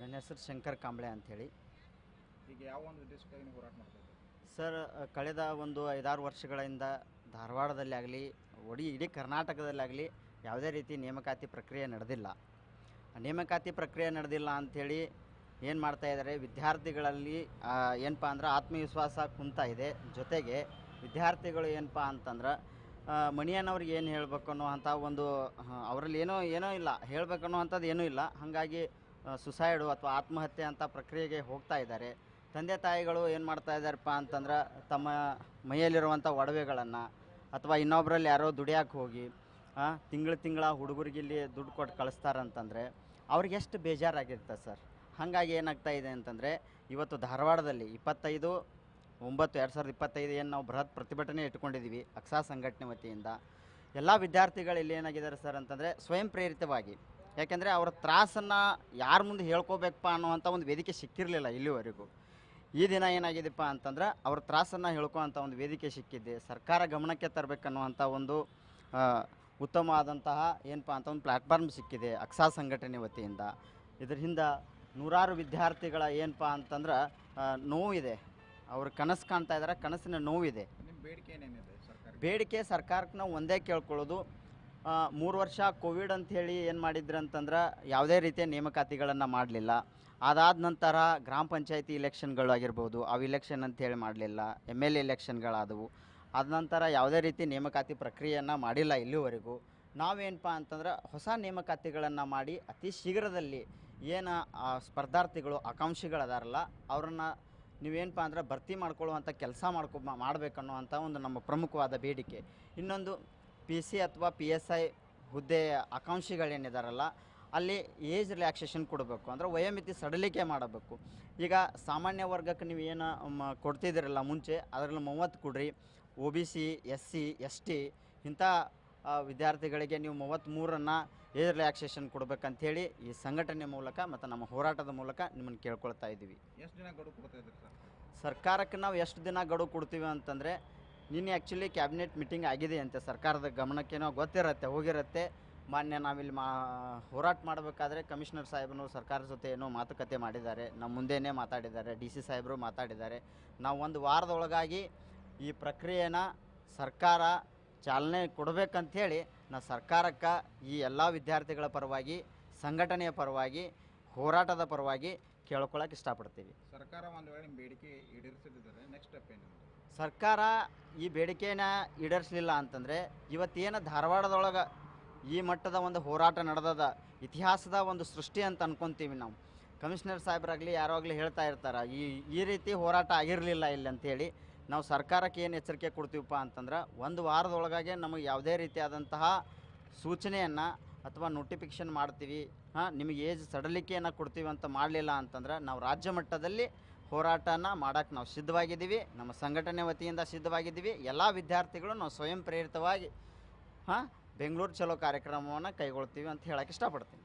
ನನ್ನ ಹೆಸರು ಶಂಕರ್ ಕಾಂಬ್ಳೆ ಅಂಥೇಳಿ. ಈಗ ಯಾವ ಒಂದು ಉದ್ದೇಶಕ್ಕಾಗಿ ನೀವು ಹೋರಾಟ ಮಾಡ್ತಾ ಇದ್ದೀರಿ? ಸರ್ ಕಳೆದ ಒಂದು ಐದಾರು ವರ್ಷಗಳಿಂದ ಧಾರವಾಡದಲ್ಲಿ ಆಗಲಿ ಒಡಿ ಇಡೀ ಕರ್ನಾಟಕದಲ್ಲಾಗಲಿ ಯಾವುದೇ ರೀತಿ ನೇಮಕಾತಿ ಪ್ರಕ್ರಿಯೆ ನಡೆದಿಲ್ಲ. ನೇಮಕಾತಿ ಪ್ರಕ್ರಿಯೆ ನಡೆದಿಲ್ಲ ಅಂಥೇಳಿ ಏನು ಮಾಡ್ತಾ ಇದ್ದಾರೆ ವಿದ್ಯಾರ್ಥಿಗಳಲ್ಲಿ ಏನಪ್ಪ ಅಂದ್ರೆ ಆತ್ಮವಿಶ್ವಾಸ ಕುಂತಾ ಇದೆ. ಜೊತೆಗೆ ವಿದ್ಯಾರ್ಥಿಗಳು ಏನಪ್ಪ ಅಂತಂದ್ರೆ ಮಣಿಯನ್ನವ್ರಿಗೆ ಏನು ಹೇಳಬೇಕು ಅನ್ನೋ ಅಂಥ ಒಂದು ಅವರಲ್ಲಿ ಏನೋ ಏನೋ ಇಲ್ಲ ಹೇಳಬೇಕು ಅನ್ನೋ ಅಂಥದ್ದು ಏನೂ ಇಲ್ಲ. ಹಾಗಾಗಿ ಸುಸೈಡು ಅಥವಾ ಆತ್ಮಹತ್ಯೆ ಅಂತ ಪ್ರಕ್ರಿಯೆಗೆ ಹೋಗ್ತಾ ಇದ್ದಾರೆ. ತಂದೆ ತಾಯಿಗಳು ಏನು ಮಾಡ್ತಾ ಇದ್ದಾರಪ್ಪ ಅಂತಂದ್ರೆ ತಮ್ಮ ಮೈಯಲ್ಲಿರುವಂಥ ಒಡವೆಗಳನ್ನು ಅಥವಾ ಇನ್ನೊಬ್ಬರಲ್ಲಿ ಯಾರೋ ದುಡಿಯಾಕೆ ಹೋಗಿ ತಿಂಗಳು ತಿಂಗಳ ಹುಡುಗರಿಗೆ ಇಲ್ಲಿ ದುಡ್ಡು ಕೊಟ್ಟು ಕಳಿಸ್ತಾರಂತಂದರೆ ಅವ್ರಿಗೆ ಎಷ್ಟು ಬೇಜಾರಾಗಿರ್ತದೆ ಸರ್? ಹಾಗಾಗಿ ಏನಾಗ್ತಾ ಇದೆ ಅಂತಂದರೆ ಇವತ್ತು ಧಾರವಾಡದಲ್ಲಿ ಇಪ್ಪತ್ತೈದು, ಒಂಬತ್ತು, ಎರಡು ಸಾವಿರದ ಇಪ್ಪತ್ತೈದು ಏನು ನಾವು ಬೃಹತ್ ಪ್ರತಿಭಟನೆ ಇಟ್ಕೊಂಡಿದ್ದೀವಿ ಅಕ್ಸಾ ಸಂಘಟನೆ ವತಿಯಿಂದ. ಎಲ್ಲ ವಿದ್ಯಾರ್ಥಿಗಳು ಇಲ್ಲಿ ಏನಾಗಿದ್ದಾರೆ ಸರ್ ಅಂತಂದರೆ ಸ್ವಯಂ ಪ್ರೇರಿತವಾಗಿ ಯಾಕೆಂದರೆ ಅವರ ತ್ರಾಸನ್ನು ಯಾರ ಮುಂದೆ ಹೇಳ್ಕೋಬೇಕಪ್ಪ ಅನ್ನುವಂಥ ಒಂದು ವೇದಿಕೆ ಸಿಕ್ಕಿರಲಿಲ್ಲ ಇಲ್ಲಿವರೆಗೂ. ಈ ದಿನ ಏನಾಗಿದೆಪ್ಪ ಅಂತಂದ್ರೆ ಅವ್ರ ತ್ರಾಸನ್ನು ಹೇಳ್ಕೊಳ್ಳೋಂಥ ಒಂದು ವೇದಿಕೆ ಸಿಕ್ಕಿದೆ. ಸರ್ಕಾರ ಗಮನಕ್ಕೆ ತರಬೇಕನ್ನುವಂಥ ಒಂದು ಉತ್ತಮವಾದಂತಹ ಏನಪ್ಪ ಅಂತ ಒಂದು ಪ್ಲ್ಯಾಟ್ಫಾರ್ಮ್ ಸಿಕ್ಕಿದೆ ಅಕ್ಸಾ ಸಂಘಟನೆ ವತಿಯಿಂದ. ಇದರಿಂದ ನೂರಾರು ವಿದ್ಯಾರ್ಥಿಗಳ ಏನಪ್ಪ ಅಂತಂದ್ರೆ ನೋವಿದೆ. ಅವ್ರು ಕನಸು ಕಾಣ್ತಾ ಇದ್ದಾರೆ ಕನಸಿನ ನೋವಿದೆ. ಬೇಡಿಕೆ ಏನೇನಿದೆ ಸರ್ಕಾರ ಬೇಡಿಕೆ ಸರ್ಕಾರಕ್ಕೆ ನಾವು ಒಂದೇ ಕೇಳ್ಕೊಳ್ಳೋದು ಮೂರು ವರ್ಷ ಕೋವಿಡ್ ಅಂಥೇಳಿ ಏನು ಮಾಡಿದ್ರು ಅಂತಂದ್ರೆ ಯಾವುದೇ ರೀತಿಯ ನೇಮಕಾತಿಗಳನ್ನು ಮಾಡಲಿಲ್ಲ. ಅದಾದ ನಂತರ ಗ್ರಾಮ ಪಂಚಾಯತಿ ಇಲೆಕ್ಷನ್ಗಳು ಆಗಿರ್ಬೋದು, ಅವು ಇಲೆಕ್ಷನ್ ಅಂತೇಳಿ ಮಾಡಲಿಲ್ಲ, ಎಂ ಎಲ್ ಎ ಇಲೆಕ್ಷನ್ಗಳಾದವು. ಅದ ನಂತರ ಯಾವುದೇ ರೀತಿ ನೇಮಕಾತಿ ಪ್ರಕ್ರಿಯೆಯನ್ನು ಮಾಡಿಲ್ಲ ಇಲ್ಲಿವರೆಗೂ. ನಾವೇನಪ್ಪ ಅಂತಂದ್ರೆ ಹೊಸ ನೇಮಕಾತಿಗಳನ್ನು ಮಾಡಿ ಅತಿ ಶೀಘ್ರದಲ್ಲಿ ಏನು ಸ್ಪರ್ಧಾರ್ಥಿಗಳು, ಆಕಾಂಕ್ಷಿಗಳದಾರಲ್ಲ, ಅವರನ್ನು ನೀವೇನಪ್ಪ ಅಂದ್ರೆ ಭರ್ತಿ ಮಾಡ್ಕೊಳ್ಳುವಂಥ ಕೆಲಸ ಮಾಡ್ಕೊ ಮಾಡಬೇಕನ್ನುವಂಥ ಒಂದು ನಮ್ಮ ಪ್ರಮುಖವಾದ ಬೇಡಿಕೆ. ಇನ್ನೊಂದು ಪಿ ಸಿ ಅಥವಾ ಪಿ ಎಸ್ ಐ ಹುದ್ದೆ ಆಕಾಂಕ್ಷಿಗಳೇನಿದಾರಲ್ಲ ಅಲ್ಲಿ ಏಜ್ ರಿಲ್ಯಾಕ್ಸೇಷನ್ ಕೊಡಬೇಕು. ಅಂದರೆ ವಯೋಮಿತಿ ಸಡಲಿಕೆ ಮಾಡಬೇಕು. ಈಗ ಸಾಮಾನ್ಯ ವರ್ಗಕ್ಕೆ ನೀವು ಏನು ಕೊಡ್ತಿದ್ದೀರಲ್ಲ ಮುಂಚೆ ಅದರಲ್ಲಿ ಮೂವತ್ತು ಕೊಡ್ರಿ. O B C S C S T ಇಂಥ ವಿದ್ಯಾರ್ಥಿಗಳಿಗೆ ನೀವು ಮೂವತ್ತ್ಮೂರನ್ನು ಏಜ್ ರಿಲ್ಯಾಕ್ಸೇಷನ್ ಕೊಡಬೇಕಂಥೇಳಿ ಈ ಸಂಘಟನೆ ಮೂಲಕ ಮತ್ತು ನಮ್ಮ ಹೋರಾಟದ ಮೂಲಕ ನಿಮ್ಮನ್ನು ಕೇಳ್ಕೊಳ್ತಾ ಇದ್ದೀವಿ. ಎಷ್ಟು ದಿನ ಗಡುವು ಕೊಡ್ತಾ ಇದ್ದೀರಿ ಸರ್? ಸರ್ಕಾರಕ್ಕೆ ನಾವು ಎಷ್ಟು ದಿನ ಗಡುವು ಕೊಡ್ತೀವಿ ಅಂತಂದರೆ ನಿನ್ನೆ ಆ್ಯಕ್ಚುಲಿ ಕ್ಯಾಬಿನೆಟ್ ಮೀಟಿಂಗ್ ಆಗಿದೆ ಅಂತೆ ಸರ್ಕಾರದ ಗಮನಕ್ಕೇನೋ ಗೊತ್ತಿರತ್ತೆ ಹೋಗಿರುತ್ತೆ. ಮಾನ್ಯ ನಾವಿಲ್ಲಿ ಮಾ ಹೋರಾಟ ಮಾಡಬೇಕಾದ್ರೆ ಕಮಿಷನರ್ ಸಾಹೇಬನು ಸರ್ಕಾರದ ಜೊತೆ ಏನೋ ಮಾತುಕತೆ ಮಾಡಿದ್ದಾರೆ. ನಮ್ಮ ಮುಂದೆನೇ ಮಾತಾಡಿದ್ದಾರೆ ಡಿ ಸಿ ಸಾಹೇಬರು ಮಾತಾಡಿದ್ದಾರೆ. ನಾವು ಒಂದು ವಾರದೊಳಗಾಗಿ ಈ ಪ್ರಕ್ರಿಯೆನ ಸರ್ಕಾರ ಚಾಲನೆ ಕೊಡಬೇಕಂಥೇಳಿ ನಾ ಸರ್ಕಾರಕ್ಕೆ ಈ ಎಲ್ಲ ವಿದ್ಯಾರ್ಥಿಗಳ ಪರವಾಗಿ ಸಂಘಟನೆಯ ಪರವಾಗಿ ಹೋರಾಟದ ಪರವಾಗಿ ಕೇಳ್ಕೊಳಕ್ಕೆ ಇಷ್ಟಪಡ್ತೀವಿ. ಸರ್ಕಾರ ಒಂದು ವೇಳೆ ಬೇಡಿಕೆ ಈಡೇರಿಸಿದ್ದಾರೆ ನೆಕ್ಸ್ಟ್ ಸ್ಟೆಪ್ ಏನು ಸರ್ಕಾರ ಈ ಬೇಡಿಕೆನ ಈಡೇರಿಸಲಿಲ್ಲ ಅಂತಂದರೆ ಇವತ್ತೇನು ಧಾರವಾಡದೊಳಗೆ ಈ ಮಟ್ಟದ ಒಂದು ಹೋರಾಟ ನಡೆದದ, ಇತಿಹಾಸದ ಒಂದು ಸೃಷ್ಟಿ ಅಂತ ಅನ್ಕೊಂತೀವಿ ನಾವು. ಕಮಿಷನರ್ ಸಾಹೇಬರಾಗಲಿ ಯಾರೋ ಆಗಲಿ ಹೇಳ್ತಾ ಇರ್ತಾರೆ, ಈ ಈ ರೀತಿ ಹೋರಾಟ ಆಗಿರಲಿಲ್ಲ ಇಲ್ಲಿ ಅಂಥೇಳಿ ನಾವು ಸರ್ಕಾರಕ್ಕೆ ಏನು ಎಚ್ಚರಿಕೆ ಕೊಡ್ತೀವಪ್ಪ ಅಂತಂದ್ರೆ ಒಂದು ವಾರದೊಳಗಾಗೆ ನಮಗೆ ಯಾವುದೇ ರೀತಿಯಾದಂತಹ ಸೂಚನೆಯನ್ನು ಅಥವಾ ನೋಟಿಫಿಕೇಷನ್ ಮಾಡ್ತೀವಿ, ಹಾಂ, ನಿಮಗೆ ಏಜ್ ಸಡಲಿಕೆಯನ್ನು ಕೊಡ್ತೀವಿ ಅಂತ ಮಾಡಲಿಲ್ಲ ಅಂತಂದ್ರೆ ನಾವು ರಾಜ್ಯ ಮಟ್ಟದಲ್ಲಿ ಹೋರಾಟನ ಮಾಡೋಕ್ಕೆ ನಾವು ಸಿದ್ಧವಾಗಿದ್ದೀವಿ. ನಮ್ಮ ಸಂಘಟನೆ ವತಿಯಿಂದ ಸಿದ್ಧವಾಗಿದ್ದೀವಿ. ಎಲ್ಲ ವಿದ್ಯಾರ್ಥಿಗಳು ನಾವು ಸ್ವಯಂ ಪ್ರೇರಿತವಾಗಿ, ಹಾಂ, ಬೆಂಗಳೂರು ಚಲೋ ಕಾರ್ಯಕ್ರಮವನ್ನು ಕೈಗೊಳ್ತೀವಿ ಅಂತ ಹೇಳಕ್ಕೆ ಇಷ್ಟಪಡ್ತೀನಿ.